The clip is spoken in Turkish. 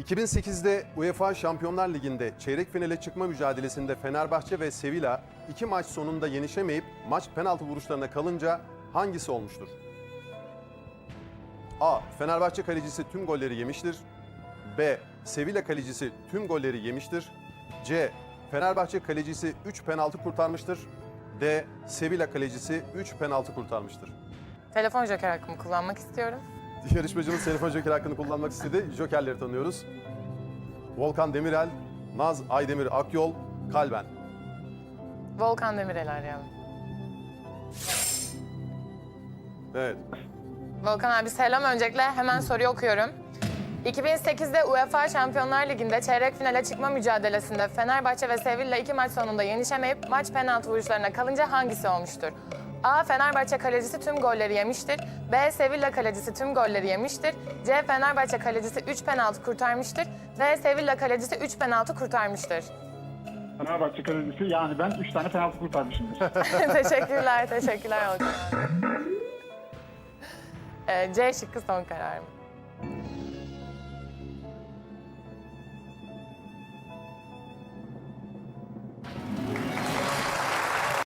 2008'de UEFA Şampiyonlar Ligi'nde çeyrek finale çıkma mücadelesinde Fenerbahçe ve Sevilla iki maç sonunda yenişemeyip maç penaltı vuruşlarına kalınca hangisi olmuştur? A. Fenerbahçe kalecisi tüm golleri yemiştir. B. Sevilla kalecisi tüm golleri yemiştir. C. Fenerbahçe kalecisi 3 penaltı kurtarmıştır. D. Sevilla kalecisi 3 penaltı kurtarmıştır. Telefon joker hakkımı kullanmak istiyorum. Yarışmacımız telefon joker hakkını kullanmak istedi. Jokerleri tanıyoruz. Volkan Demirel, Naz Aydemir Akyol, Kalben. Volkan Demirel'i arayalım. Evet. Volkan abi selam öncelikle hemen soruyu okuyorum. 2008'de UEFA Şampiyonlar Ligi'nde çeyrek finale çıkma mücadelesinde Fenerbahçe ve Sevilla iki maç sonunda yenişemeyip maç penaltı vuruşlarına kalınca hangisi olmuştur? A. Fenerbahçe kalecisi tüm golleri yemiştir. B. Sevilla kalecisi tüm golleri yemiştir. C. Fenerbahçe kalecisi 3 penaltı kurtarmıştır. D. Sevilla kalecisi 3 penaltı kurtarmıştır. Fenerbahçe kalecisi yani ben 3 tane penaltı kurtarmışımdır. teşekkürler, teşekkürler. Ee, C şıkkı son kararım.